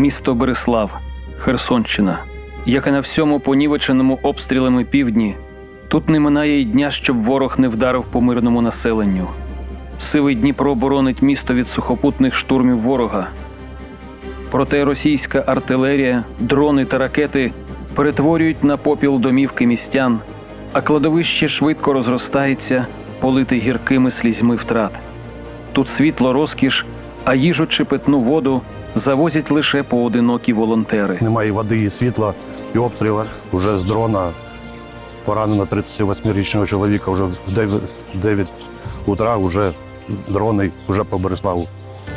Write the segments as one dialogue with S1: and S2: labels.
S1: місто Береслав, Херсонщина, як і на всьому понівеченому обстрілами півдні, тут не минає й дня, щоб ворог не вдарив по мирному населенню. Сивий Дніпро боронить місто від сухопутних штурмів ворога. Проте російська артилерія, дрони та ракети перетворюють на попіл домівки містян, а кладовище швидко розростається, полите гіркими слізьми втрат. Тут світло розкіш, а їжу чи питну воду завозять лише поодинокі волонтери.
S2: Немає води і світла, і обстріли. Уже з дрона поранено 38-річного чоловіка. Вже в 9, 9 утра вже дрони вже по Береславу.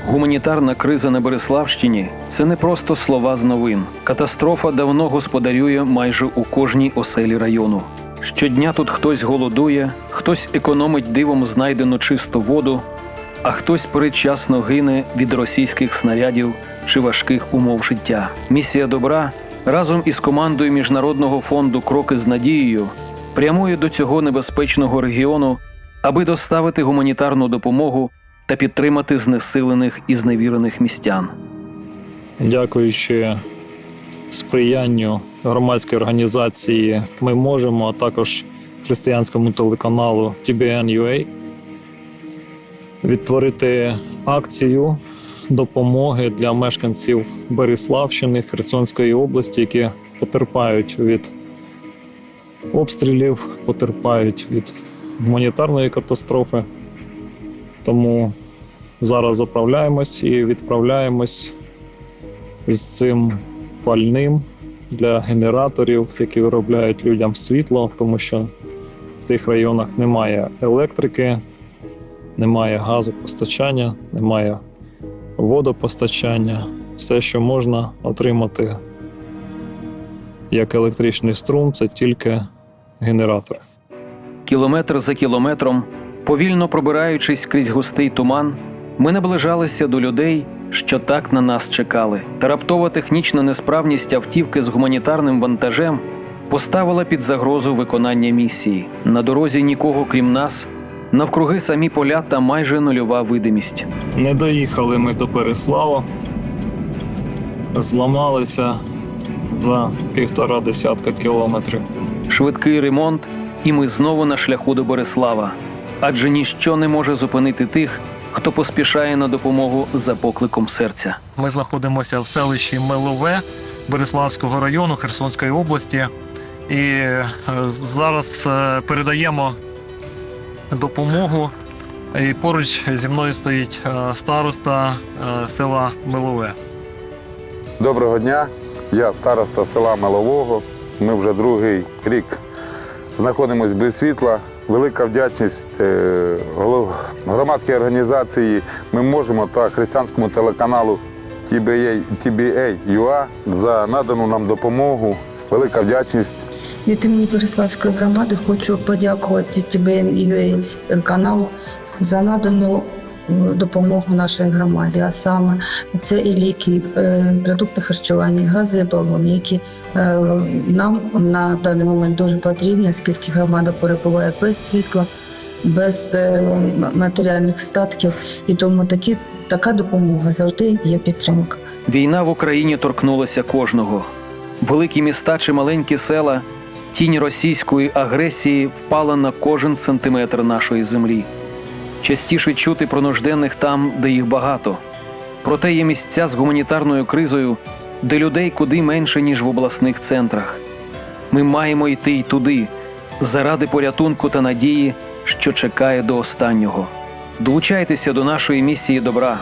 S1: Гуманітарна криза на Береславщині це не просто слова з новин. Катастрофа давно господарює майже у кожній оселі району. Щодня тут хтось голодує, хтось економить дивом знайдену чисту воду, а хтось передчасно гине від російських снарядів чи важких умов життя. Місія добра разом із командою міжнародного фонду Кроки з надією прямує до цього небезпечного регіону, аби доставити гуманітарну допомогу та підтримати знесилених і зневірених містян.
S3: дякуючи сприянню громадської організації Ми можемо, а також християнському телеканалу TBN.UA відтворити акцію допомоги для мешканців Береславщини, Херсонської області, які потерпають від обстрілів, потерпають від гуманітарної катастрофи. Тому зараз заправляємось і відправляємось з цим пальним для генераторів, які виробляють людям світло, тому що в тих районах немає електрики, немає газопостачання, немає водопостачання. Все, що можна отримати як електричний струм, це тільки генератори.
S1: Кілометр за кілометром, повільно пробираючись крізь густий туман, ми наближалися до людей, що так на нас чекали. Та раптова технічна несправність автівки з гуманітарним вантажем поставила під загрозу виконання місії. На дорозі нікого крім нас, навкруги самі поля та майже нульова видимість.
S3: Не доїхали ми до Переслава. Зламалися за півтора десятка кілометрів.
S1: Швидкий ремонт, і ми знову на шляху до Борислава. Адже ніщо не може зупинити тих, хто поспішає на допомогу за покликом серця.
S4: Ми знаходимося в селищі Милове Бориславського району Херсонської області. І е, зараз е, передаємо допомогу. І поруч зі мною стоїть е, староста е, села Милове.
S5: Доброго дня, я староста села Мелового. Ми вже другий рік знаходимося без світла. Велика вдячність е, громадській організації Ми можемо та християнському телеканалу TBA, за надану нам допомогу. Велика вдячність.
S6: Від імені Бориславської громади хочу подякувати TBN каналу за надану е, допомогу нашій громаді. А саме це і ліки, е, продукти харчування, газові балони, які е, нам на даний момент дуже потрібні, оскільки громада перебуває без світла, без е, матеріальних статків. І тому такі, така допомога завжди є підтримка.
S1: Війна в Україні торкнулася кожного. Великі міста чи маленькі села, тінь російської агресії впала на кожен сантиметр нашої землі. Частіше чути про нужденних там, де їх багато. Проте є місця з гуманітарною кризою, де людей куди менше, ніж в обласних центрах. Ми маємо йти й туди, заради порятунку та надії, що чекає до останнього. Долучайтеся до нашої місії добра.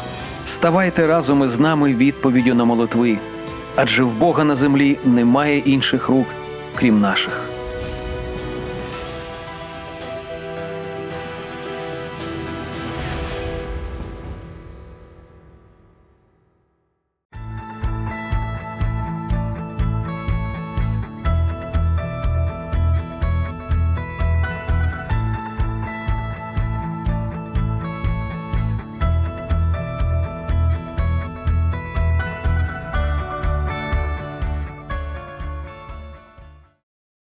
S1: Ставайте разом із нами відповіддю на молитви, адже в Бога на землі немає інших рук, крім наших.